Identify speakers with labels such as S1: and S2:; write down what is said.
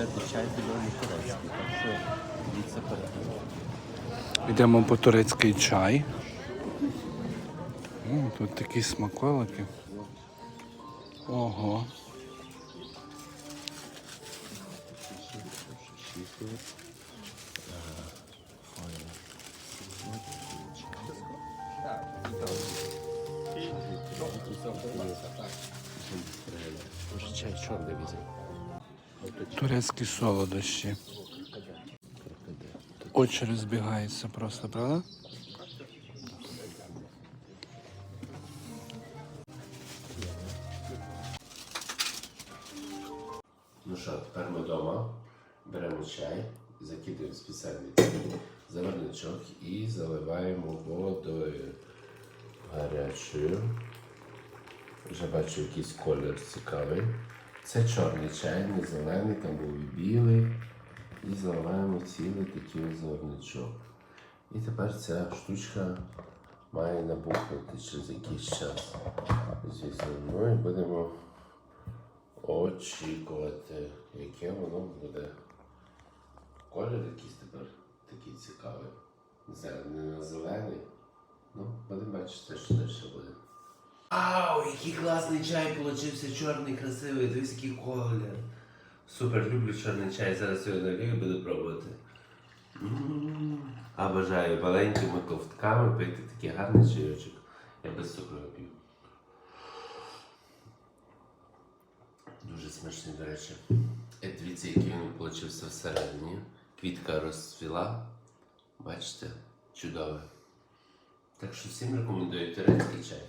S1: чай, чай зелений турецький, так що дивіться перед.
S2: Йдемо по турецький чай. О, тут такі смаколики. Ого.
S1: Чай чорний візьме.
S2: Турецькі солодощі. Очі розбігаються просто, правда?
S3: Ну що, тепер ми вдома беремо чай, закидуємо в спеціальний заварничок і заливаємо водою гарячою. Вже бачу якийсь колір цікавий. Це чорний чай, не зелений, там був і білий. І заливаємо цілий такий ось. І тепер ця штучка має набухнути через якийсь час. Звісно, ну і будемо очікувати, яке воно буде. Колір якийсь тепер такий цікавий. Не на зелений. Ну, будемо бачити, що буде. Вау, який класний чай получився, чорний, красивий, дивись, колір. Супер, люблю чорний чай, зараз його налію і буду пробувати. А бажаю маленькими ковтками пити такий гарний чайочок. Я без цукру п'ю. Дуже смачний, до речі. Е, Дивіться, який він получився всередині. Квітка розцвіла. Бачите? Чудове. Так що всім рекомендую турецький чай.